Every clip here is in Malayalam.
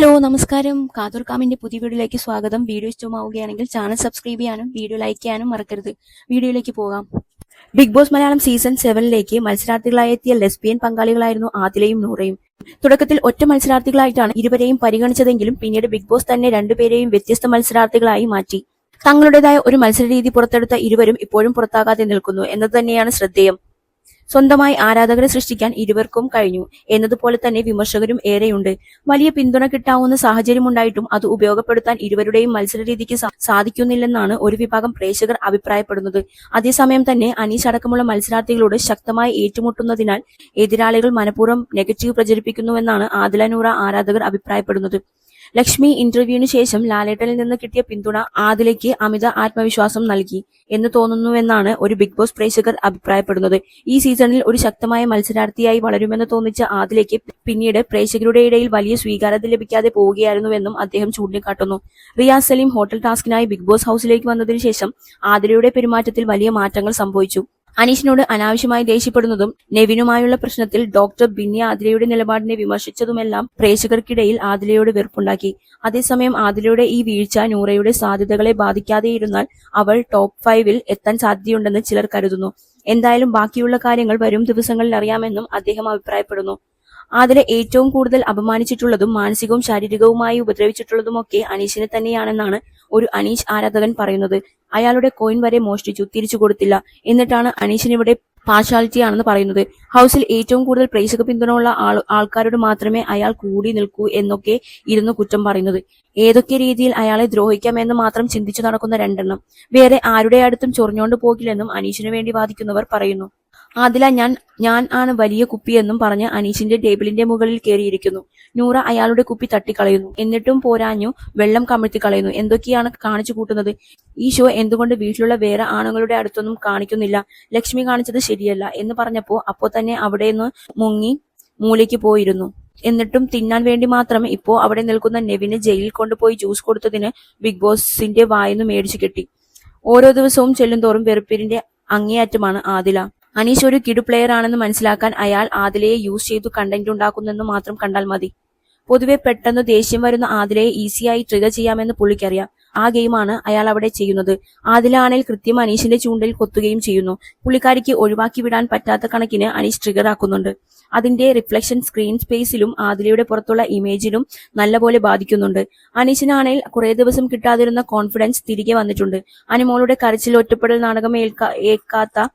ഹലോ നമസ്കാരം. കാതൂർക്കാമിന്റെ പുതിയ വീഡിയോയിലേക്ക് സ്വാഗതം. വീഡിയോ ഇഷ്ടമാവുകയാണെങ്കിൽ ചാനൽ സബ്സ്ക്രൈബ് ചെയ്യാനും വീഡിയോ ലൈക്ക് ചെയ്യാനും മറക്കരുത്. വീഡിയോയിലേക്ക് പോകാം. ബിഗ് ബോസ് മലയാളം സീസൺ സെവനിലേക്ക് മത്സരാർത്ഥികളായി എത്തിയ ലെസ്ബിയൻ പങ്കാളികളായിരുന്നു ആദിലയും നൂറയും. തുടക്കത്തിൽ ഒറ്റ മത്സരാർത്ഥികളായിട്ടാണ് ഇരുവരെയും പരിഗണിച്ചതെങ്കിലും പിന്നീട് ബിഗ് ബോസ് തന്നെ രണ്ടുപേരെയും വ്യത്യസ്ത മത്സരാർത്ഥികളായി മാറ്റി. തങ്ങളുടേതായ ഒരു മത്സര രീതി പുറത്തെടുത്ത ഇരുവരും ഇപ്പോഴും പുറത്താകാതെ നിൽക്കുന്നു എന്നത് തന്നെയാണ് ശ്രദ്ധേയം. സ്വന്തമായി ആരാധകരെ സൃഷ്ടിക്കാൻ ഇരുവർക്കും കഴിഞ്ഞു. എന്നതുപോലെ തന്നെ വിമർശകരും ഏറെയുണ്ട്. വലിയ പിന്തുണ കിട്ടാവുന്ന സാഹചര്യമുണ്ടായിട്ടും അത് ഉപയോഗപ്പെടുത്താൻ ഇരുവരുടെയും മത്സര രീതിക്ക് സാധിക്കുന്നില്ലെന്നാണ് ഒരു വിഭാഗം പ്രേക്ഷകർ അഭിപ്രായപ്പെടുന്നത്. അതേസമയം തന്നെ അനീഷ് അടക്കമുള്ള മത്സരാർത്ഥികളോട് ശക്തമായി ഏറ്റുമുട്ടുന്നതിനാൽ എതിരാളികൾ മനഃപൂർവം നെഗറ്റീവ് പ്രചരിപ്പിക്കുന്നുവെന്നാണ് ആദിലനൂറ ആരാധകർ അഭിപ്രായപ്പെടുന്നത്. ലക്ഷ്മി ഇന്റർവ്യൂവിന് ശേഷം ലാലേട്ടനിൽ നിന്ന് കിട്ടിയ പിന്തുണ ആദിലയ്ക്ക് അമിത ആത്മവിശ്വാസം നൽകി എന്ന് തോന്നുന്നുവെന്നാണ് ഒരു ബിഗ് ബോസ് പ്രേക്ഷകർ അഭിപ്രായപ്പെടുന്നത്. ഈ സീസണിൽ ഒരു ശക്തമായ മത്സരാർത്ഥിയായി വളരുമെന്ന് തോന്നിച്ച ആദിലയ്ക്ക് പിന്നീട് പ്രേക്ഷകരുടെ ഇടയിൽ വലിയ സ്വീകാര്യത ലഭിക്കാതെ പോവുകയായിരുന്നുവെന്നും അദ്ദേഹം ചൂണ്ടിക്കാട്ടുന്നു. റിയാസ് സലീം ഹോട്ടൽ ടാസ്കിനായി ബിഗ് ബോസ് ഹൌസിലേക്ക് വന്നതിനു ശേഷം ആദിലയുടെ പെരുമാറ്റത്തിൽ വലിയ മാറ്റങ്ങൾ സംഭവിച്ചു. അനീഷിനോട് അനാവശ്യമായി ദേഷ്യപ്പെടുന്നതും നെവിനുമായുള്ള പ്രശ്നത്തിൽ ഡോക്ടർ ബിന്നി ആദിലയുടെ നിലപാടിനെ വിമർശിച്ചതുമെല്ലാം പ്രേക്ഷകർക്കിടയിൽ ആദിലയോട് വെറുപ്പുണ്ടാക്കി. അതേസമയം ആദിലയുടെ ഈ വീഴ്ച നൂറയുടെ സാധ്യതകളെ ബാധിക്കാതെയിരുന്നാൽ അവൾ ടോപ്പ് ഫൈവിൽ എത്താൻ സാധ്യതയുണ്ടെന്ന് ചിലർ കരുതുന്നു. എന്തായാലും ബാക്കിയുള്ള കാര്യങ്ങൾ വരും ദിവസങ്ങളിൽ അറിയാമെന്നും അദ്ദേഹം അഭിപ്രായപ്പെടുന്നു. ആദില ഏറ്റവും കൂടുതൽ അപമാനിച്ചിട്ടുള്ളതും മാനസികവും ശാരീരികവുമായി ഉപദ്രവിച്ചിട്ടുള്ളതുമൊക്കെ അനീഷിനെ തന്നെയാണെന്നാണ് ഒരു അനീഷ് ആരാധകൻ പറയുന്നത് അയാളുടെ കോയിൻ വരെ മോഷ്ടിച്ചു തിരിച്ചു കൊടുത്തില്ല എന്നിട്ടാണ് അനീഷിനിവിടെ പാർഷ്യാലിറ്റി ആണെന്ന് പറയുന്നത്. ഹൗസിൽ ഏറ്റവും കൂടുതൽ പ്രേക്ഷക പിന്തുണ ഉള്ള ആൾ ആൾക്കാരോട് മാത്രമേ അയാൾ കൂടി നിൽക്കൂ എന്നൊക്കെ ഇരുന്ന് കുറ്റം പറയുന്നത്. ഏതൊക്കെ രീതിയിൽ അയാളെ ദ്രോഹിക്കാമെന്ന് മാത്രം ചിന്തിച്ചു നടക്കുന്ന രണ്ടെണ്ണം. വേറെ ആരുടെ അടുത്തും ചൊറിഞ്ഞോണ്ട് പോകില്ലെന്നും അനീഷിനു വേണ്ടി വാദിക്കുന്നവർ പറയുന്നു. ആദില ഞാൻ ഞാൻ ആണ് വലിയ കുപ്പി എന്നും പറഞ്ഞ് അനീഷിന്റെ ടേബിളിന്റെ മുകളിൽ കയറിയിരിക്കുന്നു നൂറ അയാളുടെ കുപ്പി തട്ടിക്കളയുന്നു. എന്നിട്ടും പോരാഞ്ഞു വെള്ളം കമിഴ്ത്തി കളയുന്നു. എന്തൊക്കെയാണ് കാണിച്ചു കൂട്ടുന്നത്? ഈ ഷോ എന്തുകൊണ്ട് വീട്ടിലുള്ള വേറെ ആണുങ്ങളുടെ അടുത്തൊന്നും കാണിക്കുന്നില്ല? ലക്ഷ്മി കാണിച്ചത് ശരിയല്ല എന്ന് പറഞ്ഞപ്പോ അപ്പോ തന്നെ അവിടെ നിന്ന് മുങ്ങി മൂലയ്ക്ക് പോയിരുന്നു. എന്നിട്ടും തിന്നാൻ വേണ്ടി മാത്രം ഇപ്പോ അവിടെ നിൽക്കുന്ന നെവിന് ജയിലിൽ കൊണ്ടുപോയി ജ്യൂസ് കൊടുത്തതിന് ബിഗ് ബോസിന്റെ വായിന്ന് മേടിച്ചു കിട്ടി. ഓരോ ദിവസവും ചെല്ലുന്തോറും വെറുപ്പിരിന്റെ അങ്ങേയറ്റമാണ് ആദില. അനീഷ് ഒരു കിടു പ്ലെയർ ആണെന്ന് മനസ്സിലാക്കാൻ അയാൾ ആദിലയെ യൂസ് ചെയ്തു കണ്ടന്റ് ഉണ്ടാക്കുന്നെന്ന് മാത്രം കണ്ടാൽ മതി. പൊതുവെ പെട്ടെന്ന് ദേഷ്യം വരുന്ന ആദിലയെ ഈസിയായി ട്രിഗർ ചെയ്യാമെന്ന് പുള്ളിക്കറിയാം. ആ ഗെയിമാണ് അയാൾ അവിടെ ചെയ്യുന്നത്. ആദിലാണെങ്കിൽ കൃത്യം അനീഷിന്റെ ചൂണ്ടയിൽ കൊത്തുകയും ചെയ്യുന്നു. പുള്ളിക്കാരിക്ക് ഒഴിവാക്കി വിടാൻ പറ്റാത്ത കണക്കിന് അനീഷ് ട്രിഗർ ആക്കുന്നുണ്ട്. അതിന്റെ റിഫ്ലക്ഷൻ സ്ക്രീൻ സ്പേസിലും ആദിലയുടെ പുറത്തുള്ള ഇമേജിലും നല്ലപോലെ ബാധിക്കുന്നുണ്ട്. അനീഷിനാണെങ്കിൽ കുറെ ദിവസം കിട്ടാതിരുന്ന കോൺഫിഡൻസ് തിരികെ വന്നിട്ടുണ്ട്. അനിമോളുടെ കരച്ചിൽ ഒറ്റപ്പെടൽ നാടകം ഏൽക്കാ ഏൽക്കാത്ത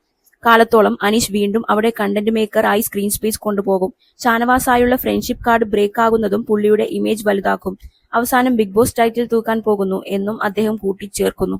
കാലത്തോളം അനീഷ് വീണ്ടും അവിടെ കണ്ടന്റ് മേക്കർ ആയി സ്ക്രീൻ സ്പേസ് കൊണ്ടുപോകും. ഷാനവാസായുള്ള ഫ്രണ്ട്ഷിപ്പ് കാർഡ് ബ്രേക്ക് ആകുന്നതും പുള്ളിയുടെ ഇമേജ് വലുതാക്കും. അവസാനം ബിഗ് ബോസ് ടൈറ്റിൽ തൂക്കാൻ പോകുന്നു എന്നും അദ്ദേഹം കൂട്ടിച്ചേർക്കുന്നു.